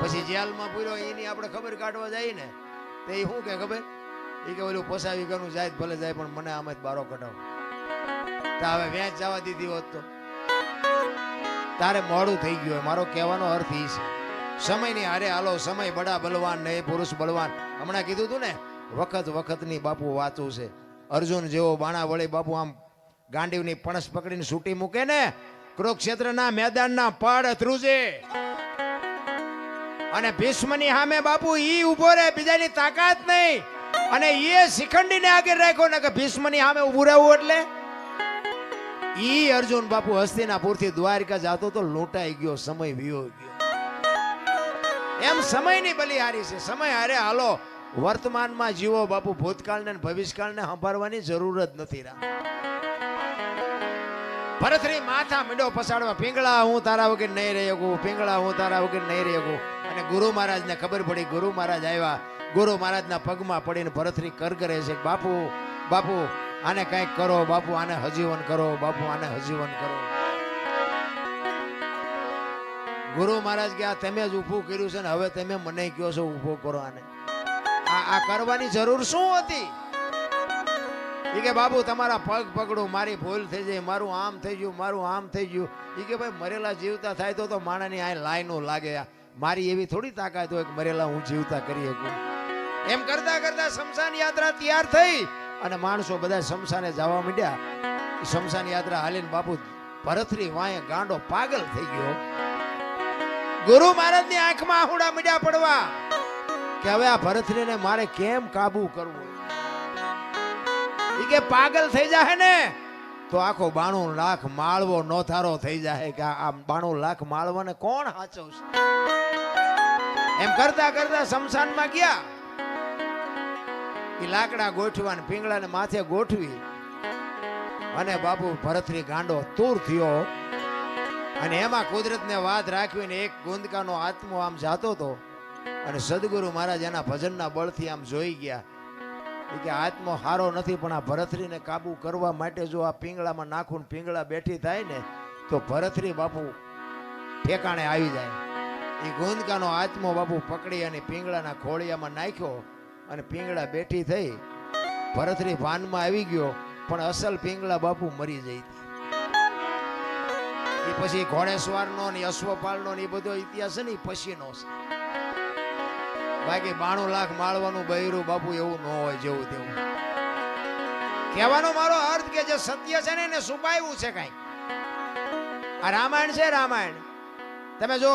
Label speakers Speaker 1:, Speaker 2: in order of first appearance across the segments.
Speaker 1: પછી જેલમાં પૂર્યો, એની આપણે ખબર કાઢવા જઈએ ને, તે શું કે ખબર? એ કે ઓલું પોસાવી ગયું જાય ભલે જાય, પણ મને આમ જ બારો કઢાવો. હવે વેચ જવા દીધી હોત તો. તારે મોડું થઈ ગયું મારો કહેવાનો અર્થ એ છે. સમયની હારે હાલો, સમય બડા બલવાન ને પુરુષ બલવાન. હમણાં કીધું તું ને, વખત વખતની બાપુ વાંચું છે. અર્જુન જેવો બાણા વળી બાપુ આમ ગાંડીવની પણસ પકડીને છૂટી મૂકે ને, કુરુક્ષેત્રના મેદાનના પડ ધ્રુજે. અને ભીષ્મની સામે બાપુ ઈ ઊભો રહે, બીજાની તાકાત નહીં. અને એ શિખંડીને આગળ રાખ્યો ને કે ભીષ્મની સામે ઉભું રહેવું એટલે? ઈ અર્જુન બાપુ હસ્તિનાપુરથી દ્વારકા જાતો તો લોટાઈ ગયો, સમય વિયો ગયો. એમ સમયની બલિહારી છે. સમય હારે હાલો, વર્તમાનમાં જીવો બાપુ ભૂતકાળને ભવિષ્યકાળને સંભાળવાની જરૂર જ નથી રા ભરતરી માથા મીંડો પસાડવા, પિંગળા, હું તારા વગર નહીં રહી શકું હું તારા વગર નહીં રહી શકું. અને ગુરુ મહારાજને ખબર પડી, ગુરુ મહારાજ આવ્યા. ગુરુ મહારાજના પગમાં પડીને ભરતરી કર કરે છે, બાપુ બાપુ, આને કંઈક કરો, બાપુ, આને હજીવન કરો, બાપુ, આને હજીવન કરો. ગુરુ મહારાજ કે, આ તમે જ ઊભું કર્યું છે ને, હવે તમે મને કહો છો ઊભો કરો આને. આ કરવાની જરૂર શું હતી? એ કે બાબુ તમારા પગ પકડું, મારી ભૂલ થઈ જાય, મારું આમ થઈ ગયું, મારું આમ થઈ ગયું. એ કે, ભાઈ, મરેલા જીવતા થાય તો તો માણાની આ લાઈનો લાગે મારી એવી થોડી તાકાત હોય કે મરેલા હું જીવતા કરી શકું એમ કરતા કરતા શમશાન યાત્રા તૈયાર થઈ અને માણસો બધા શમશાને જવા માંડ્યા. શમશાન યાત્રા હાલીને બાપુ ભરતરી વાય ગાંડો પાગલ થઈ ગયો. ગુરુ મહારાજની આંખમાં આહુડા મીડ્યા પડવા કે હવે આ ભરતરીને મારે કેમ કાબુ કરવું? ઈ કે પાગલ થઈ જાય ને તો આખો બાણું લાખ માળવો નોથારો થઈ જાય કે આ બાણું લાખ માળવાને કોણ હાચવશે? એમ કરતા કરતા શમશાનમાં ગયા. એ લાકડા ગોઠવા ને માથે ગોઠવી અને બાપુ ભરતરી ગાંડો તૂર થયો. અને એમાં કુદરતને વાત રાખવીને એક ગુંદકાનો આત્મો આમ જાતો હતો અને સદગુરુ મહારાજ એના ભજનના બળથી આમ જોઈ ગયા. કે આત્મો હારો નથી, પણ આ ભરતરીને કાબુ કરવા માટે જો આ પિંગળામાં નાખું પિંગળા બેઠી થાય ને, તો ભરતરી બાપુ ઠેકાણે આવી જાય. એ ગુંદકાનો આત્મો બાપુ પકડી અને પિંગળાના ખોળિયામાં નાખ્યો અને પિંગળા બેઠી થઈ. ભરતરી ભાનમાં આવી ગયો, પણ અસલ પિંગળા બાપુ મરી જઈ એ પછી ઘોડેસવારનો ને અશ્વપાલનો ને એ બધો ઇતિહાસ છે ને એ પછીનો છે. બાકી બાણું લાખ માળવાનું બૈરું બાપુ એવું ન હોય જેવું તેવું. કહેવાનો મારો અર્થ કે જે સત્ય છે ને એને છુપાયું છે કાંઈ. આ રામાયણ છે રામાયણ. તમે જો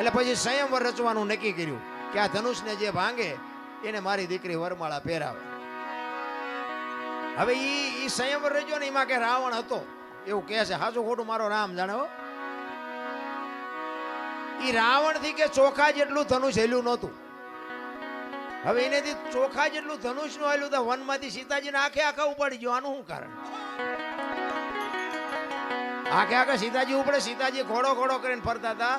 Speaker 1: એટલે પછી સંયમવર રચવાનું નક્કી કર્યું કે આ ધનુષને જે ભાંગે, એને મારી દીકરી વરમાળા પહેરાવે. હવે ઈ ઈ સંયમવર રચ્યો ને એમાં કે રાવણ હતો. એવું કહે છે હાજુ ખોટું મારો રામ જાણે ઈ રાવણથી કે ચોખા જેટલું ધનુષ હેલ્યું નહોતું. હવે એનેથી ચોખા જેટલું ધનુષનું હેલ્યું તો વનમાંથી સીતાજીને આખે આખા ઉપાડી ગયો. આનું શું કારણ? આખે આખા સીતાજી ઉપડે, સીતાજી ઘોડો ઘોડો કરીને ફરતા હતા.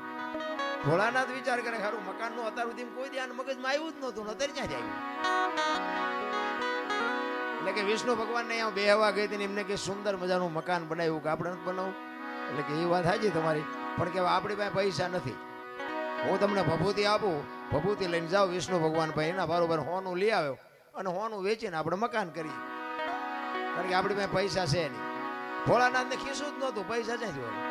Speaker 1: ભોળાનાથ વિચાર કરે ખરું મકાનનું અત્યાર સુધી કોઈ ધ્યાન મગજમાં આવ્યું જ નહોતું અત્યારે ક્યાં આવ્યું? એટલે કે વિષ્ણુ ભગવાનને અહીંયા બેહવા ગઈ હતી એમને કે સુંદર મજાનું મકાન બનાવ્યું કે આપણે બનાવું એટલે કે એ વાત હાજી તમારી. પણ કે આપણી પાસે પૈસા નથી. હું તમને ભભૂતિ આપું, ભભૂતિ લઈને જાઓ વિષ્ણુ ભગવાન ભાઈ એના બરોબર હોનું લઈ આવ્યો અને હોનું વેચીને આપણે મકાન કરીએ. કારણ કે આપણી પાસે પૈસા છે નહીં. ભોળાનાથને ખીસું જ નહોતું. પૈસા ક્યાંથી હોય?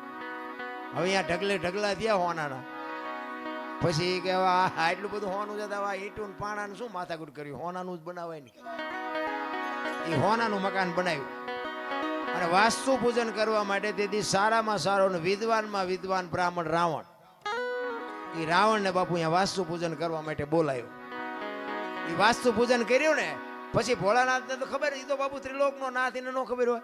Speaker 1: હવે અહીંયા ઢગલે ઢગલા થયા હોનાના. પછી કે આટલું બધું હોનું છે આ ઈંટું પાણાનું શું માથાકૂટ કર્યું? હોનાનું જ બનાવાય નહીં એ હોનાનું મકાન બનાવ્યું. અને વાસ્તુ પૂજન કરવા માટે તેથી સારામાં સારો ને વિદ્વાનમાં વિદ્વાન બ્રાહ્મણ રાવણ. એ રાવણને બાપુ અહીંયા વાસ્તુ પૂજન કરવા માટે બોલાયો. એ વાસ્તુ પૂજન કર્યું ને, પછી ભોળાનાથને તો ખબર એ તો બાપુ ત્રિલોકનો નાથ એને ન ખબર હોય.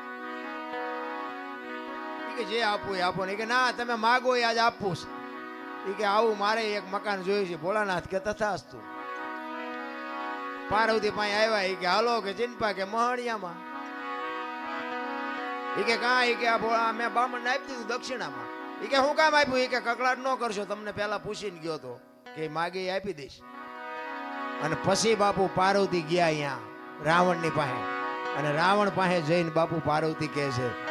Speaker 1: કે, જે આપવું એ આપો. ને કે, ના, તમે માગો એ આજ આપવું છે. એ કે, આવું મારે એક મકાન જોયું છે. ભોળાનાથ કે, તથાસ્તુ. પાર્વતી પાસે આવ્યા એ કે, હાલો કે ચિંપા કે, મહણિયામાં. એ કે, કાં? એ કે, આ ભોળા, મેં બામણ આપી દીધું દક્ષિણામાં. એ કે, હું કામ આપ્યું? એ કે કકડાટ ન કરશો, તમને પહેલા પૂછીને ગયો તો. કે, માગે આપી દઈશ. અને પછી બાપુ પાર્વતી ગયા અહીંયા, રાવણની પાસે. અને રાવણ પાસે જઈને બાપુ પાર્વતી કહે છે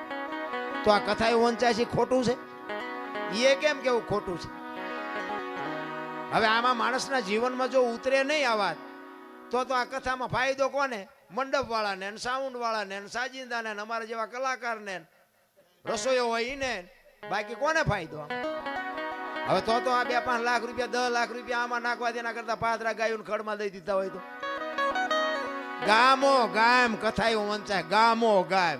Speaker 1: તો આ કથા વંચાય છે ખોટું છે? એ કેમ કેવું ખોટું છે? હવે આમાં માણસના જીવનમાં જો ઉતરે નહીં આ વાત, તો તો આ કથામાં ફાયદો કોને? મંડપ વાળાને સાઉન્ડ વાળાને ને સાજિંદાને અમારા જેવા કલાકારને ને. રસોઈયો હોય એને બાકી કોને ફાયદો હવે તો તો આ બે પાંચ લાખ રૂપિયા, દસ લાખ રૂપિયા આમાં નાખવા તેના કરતા પાતરા ગાયું ખડમાં દઈ દીધા હોય તો. ગામો ગામ કથાયું વંચાય ગામો ગામ.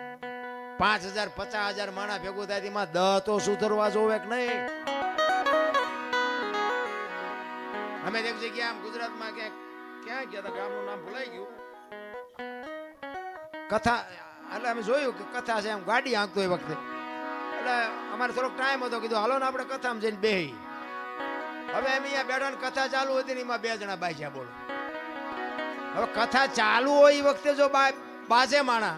Speaker 1: પાંચ હજાર, પચાસ હજાર માણા ભેગું થાય તેમાં દહ તો સુધરવા જોવે કે નહીં? અમે એક જગ્યા આમ ગુજરાતમાં કે ક્યાં ગયા હતા ગામનું નામ ભૂલાઈ ગયું. કથા એટલે અમે જોયું કે કથા છે એમ ગાડી આંકતો એ વખતે. એટલે અમારે થોડોક ટાઈમ હતો, કીધું, હાલો ને આપણે કથામાં જઈને બે હવે એમ અહીંયા બેઠા કથા ચાલુ હતી ને એમાં બે જણા બાજ્યા બોલો. હવે કથા ચાલુ હોય એ વખતે જો બાજે માણા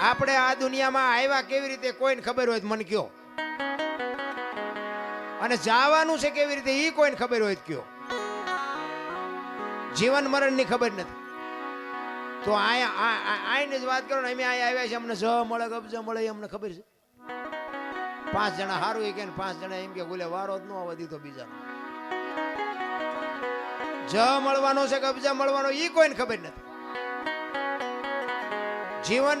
Speaker 1: આપણે આ દુનિયામાં આવ્યા કેવી રીતે કોઈને ખબર હોય મન કયો અને જવાનું છે કેવી રીતે એ કોઈને ખબર હોય કયો જીવન મરણની ખબર નથી. તો આઈને જ વાત કરો ને, અમે અહીંયા આવ્યા છે અમને જ મળે કબજ મળે એ અમને ખબર છે. પાંચ જણા સારું એ કે પાંચ જણા એમ કે બોલે વારો જ ન આવવા દીધો બીજાનો. જ મળવાનો છે કબજા મળવાનો એ કોઈને ખબર નથી. જીવન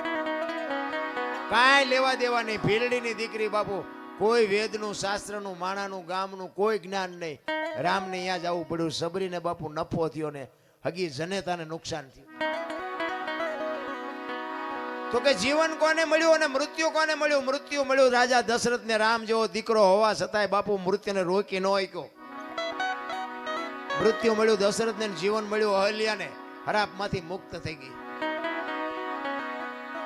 Speaker 1: કાંઈ લેવા દેવા નહીં ભીલડીની દીકરી બાપુ, કોઈ વેદનું, શાસ્ત્રનું, માણાનું, ગામનું કોઈ જ્ઞાન નહીં. રામને અહીંયા જવું પડ્યું. સબરીને બાપુ નફો થયો ને હગી જનેતાને નુકસાન થયું. તો કે જીવન કોને મળ્યું અને મૃત્યુ કોને મળ્યું? મૃત્યુ મળ્યું. રાજા દશરથ ને રામ જેવો દીકરો હોવા છતાંય બાપુ મૃત્યુને રોકી ન આક્યો મૃત્યુ મળ્યું દશરથ ને જીવન મળ્યું, અહલ્યાને હરાપમાંથી મુક્ત થઈ ગઈ.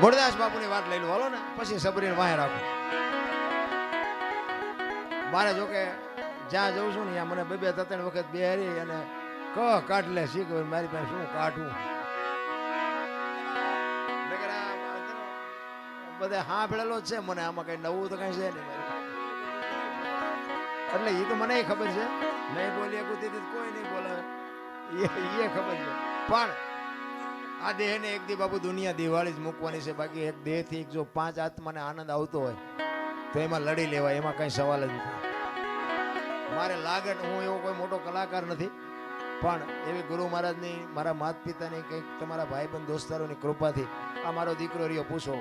Speaker 1: મૂળદાસ બાપુની વાત લઈ લો. ને, પછી સબરીને વાહે રાખો. મારે જોકે જ્યાં જઉં છું ને, ત્યાં મને બે બે ત્રણ વખત બેહારી અને ક કાઢ લે શીખ મારી પાસે શું કાઢવું નકર હા ભેળેલો છે, મને આમાં કઈ નવું તો કઈ છે નહીં એટલે એ તો મને ખબર છે. નહીં બોલી કુતી કોઈ નહીં બોલાવે એ એ ખબર છે. પણ આ દેહને એક દી બાબુ દુનિયા દિવાળી જ મૂકવાની છે. બાકી એક દેહથી એક જો પાંચ આત્માને આનંદ આવતો હોય, તો એમાં લડી લેવાય, એમાં કઈ સવાલ જ નથી. મારે લાગે હું એવો કોઈ મોટો કલાકાર નથી, પણ એવી ગુરુ મહારાજની, મારા માત પિતાની કંઈક તમારા ભાઈબંધ દોસ્તારોની કૃપાથી આ મારો દીકરો રહ્યો. પૂછો,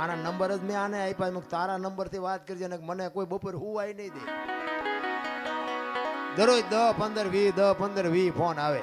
Speaker 1: આના નંબર જ મેં આને આપ્યા, મેં તારા નંબરથી વાત કરજે ને મને કોઈ બપોર હુવાય નહીં દે. દરરોજ દસ પંદર વી દસ પંદર વી ફોન આવે.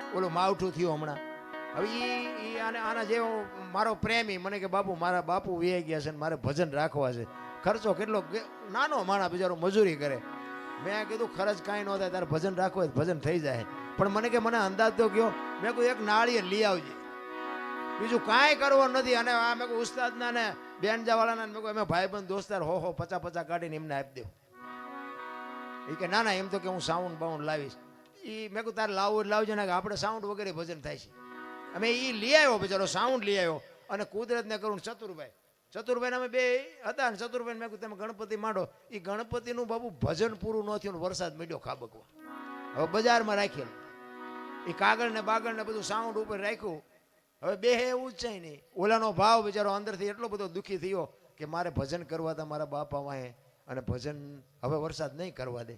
Speaker 1: ઓલું માવઠું થયું હમણાં. હવે એ આને, આના જેવો મારો પ્રેમી મને કે, બાપુ, મારા બાપુ વે ગયા છે ને મારે ભજન રાખવા છે. ખર્ચો કેટલો નાનો માણા બિચારો મજૂરી કરે. મેં કીધું, ખર્ચ કાંઈ ન થાય, તારે ભજન રાખવું ભજન થઈ જાય. પણ મને કે, મને અંદાજ તો ગયો મેં કહ્યું એક નાળિયેર લઈ આવજે. બીજું કાંઈ કરવું નથી. અને આ મેં કહ્યું ઉસ્તાદના ને બેનજાવાળાના ને મેં કહ્યું અમે ભાઈબંધ દોસ્તાર, હો હો પચા પચા કાઢીને એમને આપી દઉં એ કે, ના ના, એમ તો કે હું સાઉન્ડ બાઉન્ડ લાવીશ. એ મેં કહું તારે લાવવું લાવજો. ને આપણે સાઉન્ડ વગેરે ભજન થાય છે. અમે એ લઈ આવ્યો બિચારો સાઉન્ડ લઈ આવ્યો. અને કુદરતને કરું ચતુરભાઈ. ચતુરભાઈ અમે બે હતા ને ચતુરભાઈ મેં કીધું, તમે ગણપતિ માંડો. એ ગણપતિનું બાબુ ભજન પૂરું ન થયું વરસાદ મળ્યો ખાબકવા. હવે બજારમાં રાખેલું. એ કાગળ ને બાગળ ને બધું સાઉન્ડ ઉપર રાખ્યું. હવે બે એવું જ નહીં ઓલાનો ભાવ બિચારો અંદરથી એટલો બધો દુઃખી થયો કે મારે ભજન કરવા હતા મારા બાપા વાંહે. અને ભજન હવે વરસાદ નહીં કરવા દે.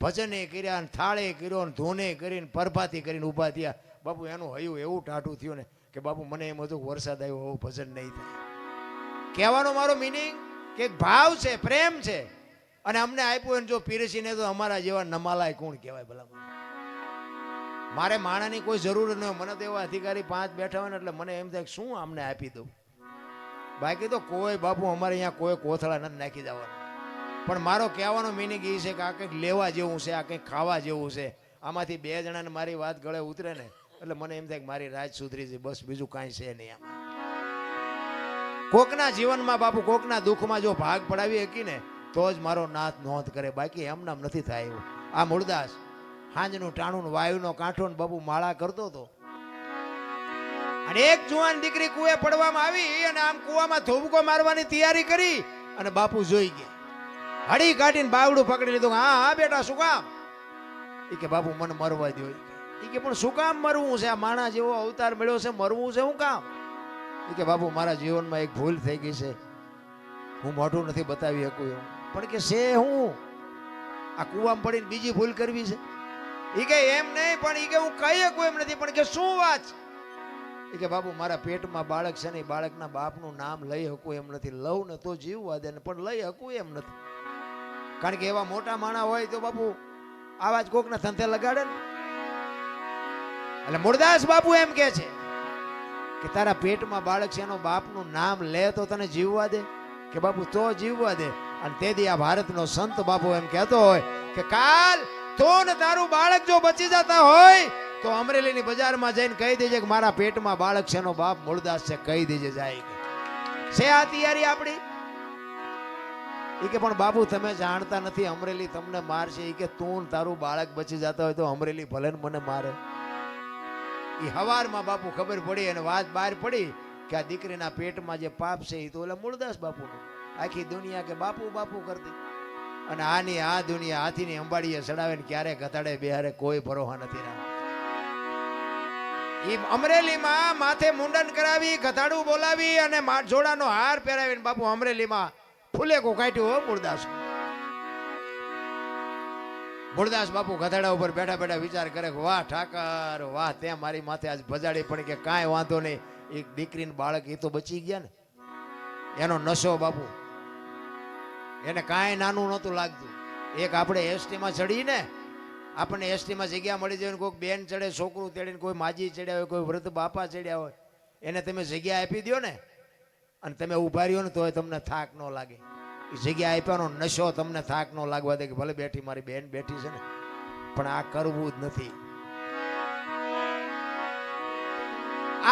Speaker 1: ભજને કર્યા ને થાળે કર્યો ને ધોને કરીને પરભાતી કરીને ઊભા થયા. બાપુ, એનું હયું એવું ટાઢું થયું ને કે બાપુ, મને એમ હતું વરસાદ આવ્યો, હવે ભજન નહીં થાય. કહેવાનો મારો મિનિંગ કે ભાવ છે, પ્રેમ છે. અને અમને આપ્યું એને જો પીરસીને તો અમારા જેવા નમાલાય કોણ કહેવાય ભલા મારે માણાની કોઈ જરૂર ન મને તો એવા અધિકારી પાંચ બેઠા હોય ને એટલે મને એમ થાય શું આમને આપી દઉં? બાકી તો કોઈ બાપુ, અમારે અહીંયા કોઈ કોથળા નથી નાખી જવાનું. પણ મારો કહેવાનો મિનિંગ એ છે કે આ કંઈક લેવા જેવું છે, આ કંઈક ખાવા જેવું છે. આમાંથી બે જણાને મારી વાત ગળે ઉતરે ને, એટલે મને એમ થાય કે મારી રાજ સુધરી છે, બસ બીજું કાંઈ છે નહીં આમાં. કોકના જીવનમાં બાપુ, કોકના દુઃખમાં જો ભાગ પડાવી શકી ને, તો જ મારો નાથ નોંધ કરે. બાકી એમનામ નથી થાય એવું. આ મૂળદાસ હાંજનું ટાણું વાયુનો કાંઠો ને બાપુ માળા કરતો હતો. અને એક જુવાન દીકરી કુએ પડવામાં આવી અને આમ કુવામાં ધોબકો મારવાની તૈયારી કરી અને બાપુ જોઈ ગયા. હળી કાઢીને બાવડું પકડી લીધું. હા હા, બેટા, શું કામ? એ કે, બાપુ, મને મરવા દો એ કે પણ શું કામ મરવું છે? આ માણા જેવો અવતાર મળ્યો છે, મરવું છે શું કામ? એ કે, બાપુ, મારા જીવનમાં એક ભૂલ થઈ ગઈ છે. હું મોઢું નથી બતાવી શકું એવું. પણ કે, છે હું? આ કૂવામાં પડીને બીજી ભૂલ કરવી છે? એ કે, એમ નહીં, પણ એ કે, હું કહી શકું એમ નથી. પણ કે, શું વાત? એ કે, બાપુ, મારા પેટમાં બાળક છે ને બાળકના બાપનું નામ લઈ શકું એમ નથી. લઉં ને તો જીવવા દે ને, પણ લઈ શકું એમ નથી. કારણ કે એવા મોટા માણા હોય તો બાપુ આવા જ કોકના ધંધે લગાડે ને. એટલે મુરદાસ બાપુ એમ કે છે કે તારા પેટમાં બાળક છે, એનો બાપનું નામ લે તો તને જીવવા દે. કે બાપુ તો જીવવા દે. અને તેથી આ ભારતનો સંત બાપુ એમ કહેતો હોય કે કાલ તો ને તારું બાળક જો બચી જતા હોય તો અમરેલીની બજારમાં જઈને કહી દેજે કે મારા પેટમાં બાળક છે, એનો બાપ મૂળદાસ છે, કહી દેજે જાય છે આ તૈયારી આપણી? એ કે, પણ બાપુ, તમે જાણતા નથી અમરેલી તમને મારશે. એ કે, તું તારું બાળક બચી જતા હોય તો અમરેલી ભલે મને મારે. એ હવારમાં બાપુ ખબર પડી અને વાત બહાર પડી કે આ દીકરીના પેટમાં જે પાપ છે એ તો ઓલા મૂળદાસ બાપુનું. આખી દુનિયા કે બાપુ બાપુ કરતી. અને આની આ દુનિયા હાથીની અંબાડીએ ચડાવે ને ક્યારે ઘટાડે બિહારે કોઈ ભરોહા નથી રહ્યા ઈ અમરેલીમાં માથે મુંડન કરાવી ઘટાડું બોલાવી અને જોડાનો હાર પહેરાવીને બાપુ અમરેલીમાં ફૂલેકો કાઢ્યું હો મૂળદાસ મૂળદાસ બાપુ ગધાડા ઉપર બેઠા બેઠા વિચાર કરે વાહ, ઠાકર, વાહ, તે મારી માથે આજ ભજાડી, પણ કે કાંઈ વાંધો નહીં. એક દીકરીને બાળક એ તો બચી ગયા ને. એનો નશો બાપુ. એને કાંઈ નાનું નહોતું લાગતું. એક આપણે એસટીમાં ચડીને આપણને એસટીમાં જગ્યા મળી જાય કોઈક બેન ચડે, છોકરું ચડીને કોઈ માજી ચડ્યા હોય, કોઈ વૃદ્ધ બાપા ચડ્યા હોય, એને તમે જગ્યા આપી દો ને. અને તમે ઊભા રહ્યો ને તોય તમને થાક ન લાગે. એ જગ્યા આપ્યાનો નશો તમને થાક ન લાગવા દે કે ભલે બેઠી મારી બેન બેઠી છે ને, પણ આ કરવું જ નથી.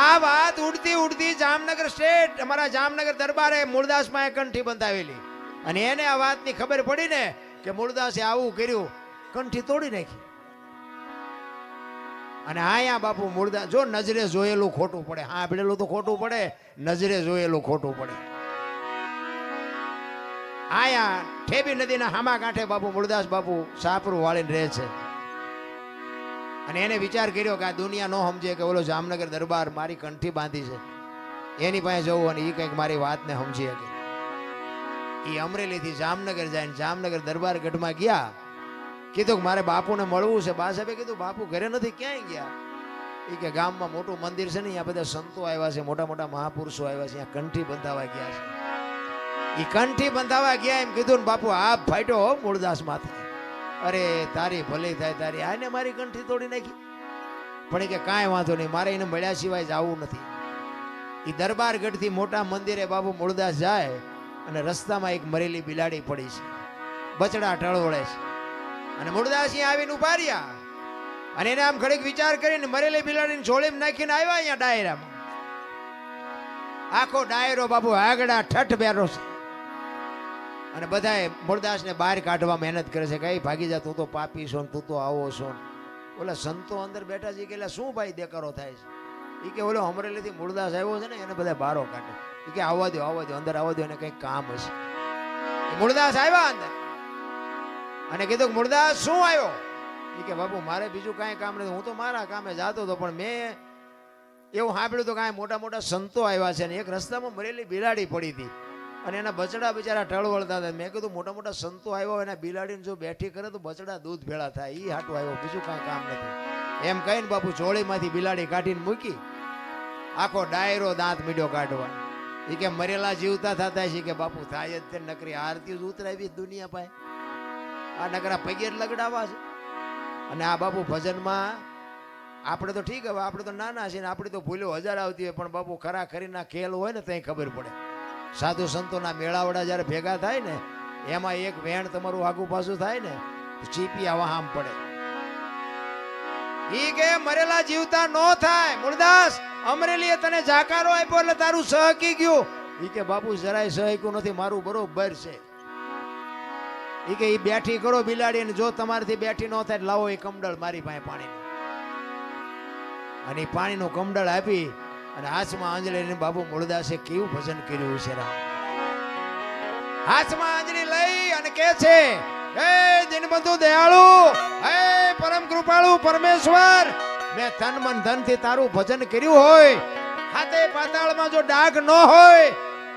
Speaker 1: આ વાત ઉડતી ઉડતી જામનગર સ્ટેટ, અમારા જામનગર દરબારે મૂળદાસમાં કંઠી બંધાવેલી. અને એને આ વાતની ખબર પડી ને કે મૂળદાસે આવું કર્યું, કંઠી તોડી નાખી. અને આયા બાપુ મૂળદાસ જો નજરે જોયેલું ખોટું પડે. હા, ભીડેલું તો ખોટું પડે, નજરે જોયેલું ખોટું પડે. આયા ઠેબી નદીના હામા કાંઠે બાપુ મૂળદાસ બાપુ સાપરું વાળીને રહે છે. અને એને વિચાર કર્યો કે આ દુનિયા નો સમજે કે ઓલો જામનગર દરબાર મારી કંઠી બાંધી છે. એની પાસે જવું અને એ કંઈક મારી વાતને સમજી શકે. એ અમરેલીથી જામનગર જાય જામનગર દરબાર ગઢમાં ગયા. કીધું કે મારે બાપુને મળવું છે. બા સાહેબે કીધું, બાપુ ઘરે નથી, ક્યાંય ગયા? એ કે, ગામમાં મોટું મંદિર છે ને, અહીંયા બધા સંતો આવ્યા છે મોટા મોટા મહાપુરુષો આવ્યા છે, અહીંયા કંઠી બંધાવા ગયા છે. એ કંઠી બંધાવા ગયા, એમ કીધું ને, બાપુ, આ ફાટ્યો હો, મૂળદાસ માથે. અરે, તારી ભલે થાય, તારી, આને મારી કંઠી તોડી નાખી? પણ એ કે, કાંઈ વાંધો નહીં, મારે એને મળ્યા સિવાય જવું નથી. એ દરબાર ગઢથી મોટા મંદિરે બાપુ મૂળદાસ જાય અને રસ્તામાં એક મરેલી બિલાડી પડી છે. બચડા ટળવળે છે. અને મૂળદાસ આવીને ઊભા અને એને આમ ઘડીક વિચાર કરીને મરેલી બિલાડીને જોળીમાં નાખીને આવ્યા અહીંયા ડાયરામાં. આખો ડાયરો બાપુ આગડા ઠઠ બેરો છે. અને બધાએ મૂળદાસને બહાર કાઢવા મહેનત કરે છે કઈ ભાગી જા, તું તો પાપી છો તું તો આવો છો. ઓલા સંતો અંદર બેઠા છે કે શું ભાઈ દેકારો થાય છે? એ કે, ઓલો અમરેલીથી મૂળદાસ આવ્યો છે ને, એને બધા બારો કાઢે. એ કે, આવવા દો આવવા દો અંદર આવવા દો એને કંઈક કામ હશે. મૂળદાસ આવ્યા અંદર. અને કીધું મુરદાસ, શું આવ્યો? એ કે, બાપુ, મારે બીજું કાંઈ કામ નથી. હું તો મારા કામે જાતો હતો, પણ મેં એવું સાંભળ્યું તો કાંઈ મોટા મોટા સંતો આવ્યા છે ને, એક રસ્તામાં મરેલી બિલાડી પડી હતી. અને એના બચડા બિચારા ટળવળતા હતા. મેં કીધું, મોટા મોટા સંતો આવ્યા એના બિલાડીને જો બેઠી કરે તો બચડા દૂધ ભેળા થાય. એ હાટું આવ્યો, બીજું કાંઈ કામ નથી. એમ કહીને બાપુ ચોળીમાંથી બિલાડી કાઢીને મૂકી. આખો ડાયરો દાંત મીડ્યો કાઢવા. એ કે, મરેલા જીવતા થતા છે. કે, બાપુ, થાય જ તે નકરી. આરતી જ ઉતરાવી દુનિયા પાસે. આ નકરા પગે લગડાવા છે. અને આ બાપુ ભજનમાં આપણે તો ઠીક હવે, આપણે તો નાના છીએ ને આપણે તો ભૂલો હજાર આવતી હોય, પણ બાપુ ખરા ખરીના ખેલ હોય ને ત્યાં ખબર પડે. સાધુ સંતોના મેળાવડા જ્યારે ભેગા થાય ને, એમાં એક વેણ તમારું આગુ પાછું થાય ને ચીપી આવા આમ પડે. ઈ કે મરેલા જીવતા નો થાય. મૂળદાસ અમરેલીએ તને જાકારો આપ્યો એટલે તારું સહકી ગયું. ઈ કે બાપુ જરાય સહક્યું નથી, મારું બરોબર છે. એ કે એ બેઠી કરો બિલાડી, અને જો તમારાથી બેઠી ન થાય લાવો એ કમડળ મારી પાસે પાણી. અને એ પાણીનું કમડળ આપી, અને હાથમાં આંજળી બાબુ મૂળદાસે કેવું ભજન કર્યું છે હાથમાં આંજળી લઈ અને કે છે, હે દિનબંધુ દયાળુ, હે પરમ કૃપાળુ પરમેશ્વર, મેં તન મન ધનથી તારું ભજન કર્યું હોય. હાથે પાતાળમાં જો ડાઘ ન હોય,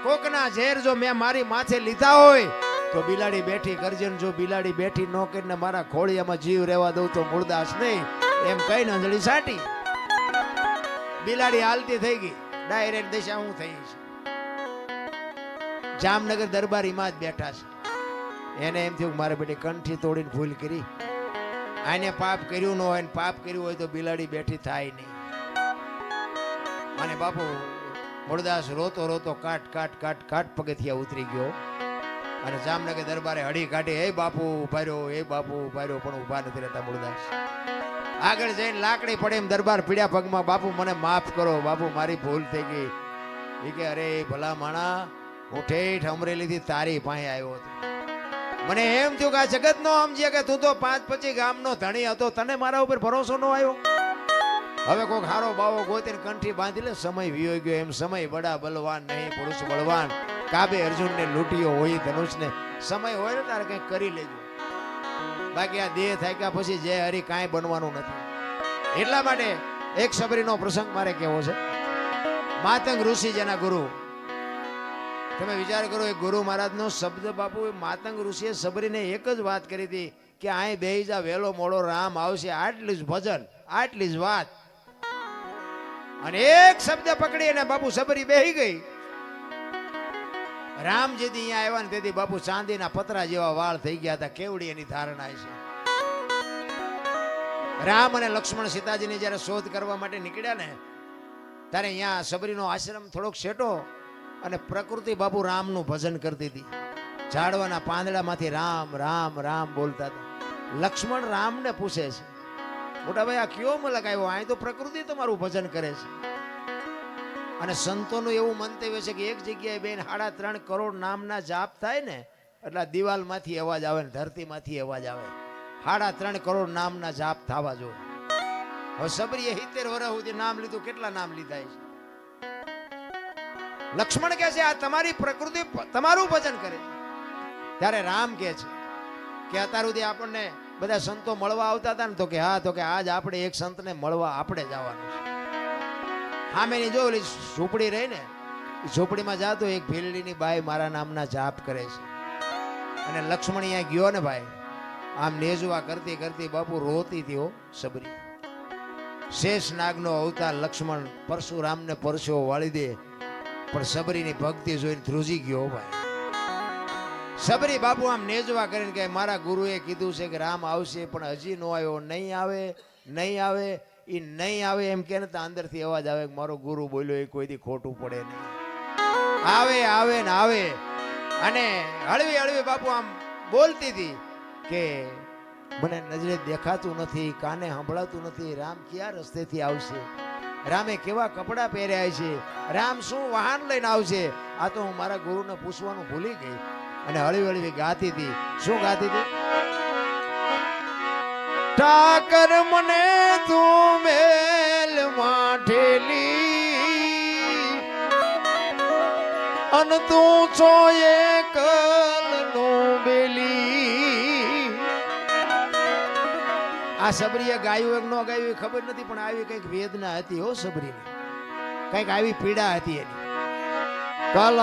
Speaker 1: કોકના ઝેર જો મેં મારી માથે લીધા હોય તો બિલાડી બેઠી કરજે જો બિલાડી બેઠી ન કરીને મારા ખોળિયામાં જીવ રહેવા દઉં તો મૂળદાસ નહીં. એમ કઈ અંજળી સાટી. બિલાડી હાલતી થઈ ગઈ. ડાયરેક્ટ દિશા હું થઈ છે. જામનગર દરબારીમાં જ બેઠા છે. એને એમ થયું મારે બેટી કંઠી તોડીને ભૂલ કરી. આને પાપ કર્યું ન હોય પાપ કર્યું હોય તો બિલાડી બેઠી થાય નહીં. અને બાપુ મૂળદાસ રોતો રોતો કાટ કાટ કાટ કાટ પગથિયા ઉતરી ગયો. અને જામનગર દરબારે હળી કાઢી એ બાપુ, ઊભા હે બાપુ, ઊભા પણ ઊભા નથી રહેતા મૂળદાસ આગળ જઈને લાકડી પડે એમ દરબાર પીડ્યા પગમાં, બાપુ, મને માફ કરો, બાપુ, મારી ભૂલ થઈ ગઈ. એ કે, અરે, ભલા માણા, હું ઠેઠ અમરેલીથી તારી પાસે આવ્યો હતો. મને એમ થયું કે આ જગત નો સમજ્યા કે તું તો પાંચ પછી ગામનો ધણી હતો, તને મારા ઉપર ભરોસો ન આવ્યો? હવે કોઈક હારો બાવો ગોતીને કંઠી બાંધી લે સમય વિયો ગયો, એમ સમય બડા બલવાન નહીં, પુરુષ બળવાન. કાબે અર્જુનને લૂંટ્યો હોય, ધનુષને. સમય હોય ને તારે કંઈક કરી લેજો. બાકી આ દેહ થાક્યા પછી જય હરી કાંઈ બનવાનું નથી. એટલા માટે એક સબરીનો પ્રસંગ મારે કેવો છે. માતંગ ઋષિ જેના ગુરુ. તમે વિચાર કરો, એ ગુરુ મહારાજનો શબ્દ બાપુ, એ માતંગ ઋષિએ સબરીને એક જ વાત કરી હતી કે અહીં બેહી જા વહેલો મોડો રામ આવશે. આટલી જ ભજન, આટલી જ વાત. અને એક શબ્દ પકડી અને બાપુ સબરી બેહી ગઈ. રામ જેથી અહીંયા આવ્યા ને તેથી બાપુ ચાંદીના પતરા જેવા વાળ થઈ ગયા હતા. કેવડી એની ધારણા છે. રામ અને લક્ષ્મણ સીતાજીની જ્યારે શોધ કરવા માટે નીકળ્યા ને, ત્યારે અહીંયા સબરીનો આશ્રમ થોડોક શેટો અને પ્રકૃતિ બાપુ રામનું ભજન કરતી હતી. ઝાડવાના પાંદડામાંથી રામ રામ રામ બોલતા હતા. લક્ષ્મણ રામને પૂછે છે, મોટા ભાઈ, આ કયો મલક આવ્યો? અહીં તો પ્રકૃતિ તમારું ભજન કરે છે. અને સંતોનું એવું મંતવ્ય છે કે એક જગ્યાએ બેન સાડા ત્રણ કરોડ નામના જાપ થાય ને, એટલે દિવાલમાંથી અવાજ આવે ને, ધરતીમાંથી અવાજ આવે. સાડા ત્રણ કરોડ નામના જાપ થવા જોઈએ. હવે સબરીએ સિત્તેર વર્ષ સુધી નામ લીધું, કેટલા નામ લીધા છે? લક્ષ્મણ કહે છે, આ તમારી પ્રકૃતિ તમારું ભજન કરે છે. ત્યારે રામ કહે છે કે, અત્યાર સુધી આપણને બધા સંતો મળવા આવતા હતા ને, તો કે હા, તો કે આજ આપણે એક સંતને મળવા આપણે જવાનું છે. સામેની જો ઓલી ઝૂંપડી રહી ને ઝૂંપડીમાં જાતો, એક ભીલડીની બાઈ મારા નામના જાપ કરે છે. અને લક્ષ્મણ અહીંયા ગયો ને ભાઈ, આમ નેજવા કરતી કરતી બાપુ રોતી હતી સબરી. શેષ નાગનો અવતાર લક્ષ્મણ પરશુરામને પરસેવો વાળી દે, પણ સબરીની ભક્તિ જોઈને ધ્રુજી ગયો ભાઈ. સબરી બાપુ આમ નેજવા કરીને કે મારા ગુરુએ કીધું છે કે રામ આવશે, પણ હજી નો આવ્યો, નહીં આવે નહીં આવે એ નહીં આવે એમ કે ને તો અંદરથી અવાજ આવે કે મારો ગુરુ બોલ્યો એ કોઈથી ખોટું પડે નહીં. આવે આવે ને આવે. અને હળવી હળવી બાપુ આમ બોલતી હતી કે મને નજરે દેખાતું નથી, કાને સંભળાતું નથી, રામ કયા રસ્તેથી આવશે? રામે કેવા કપડાં પહેર્યા છે? રામ શું વાહન લઈને આવશે? આ તો હું મારા ગુરુને પૂછવાનું ભૂલી ગઈ. અને હળવી હળવી ગાતી હતી. શું ગાતી હતી? ઠાકર મને તું મેલ માઠેલી. અન તું છો એકલ નો બેલી. આ સબરીએ ગાયું એક નો ગાયું ખબર નથી, પણ આવી કંઈક વેદના હતી હો સબરીની. કંઈક આવી પીડા હતી એની. કલ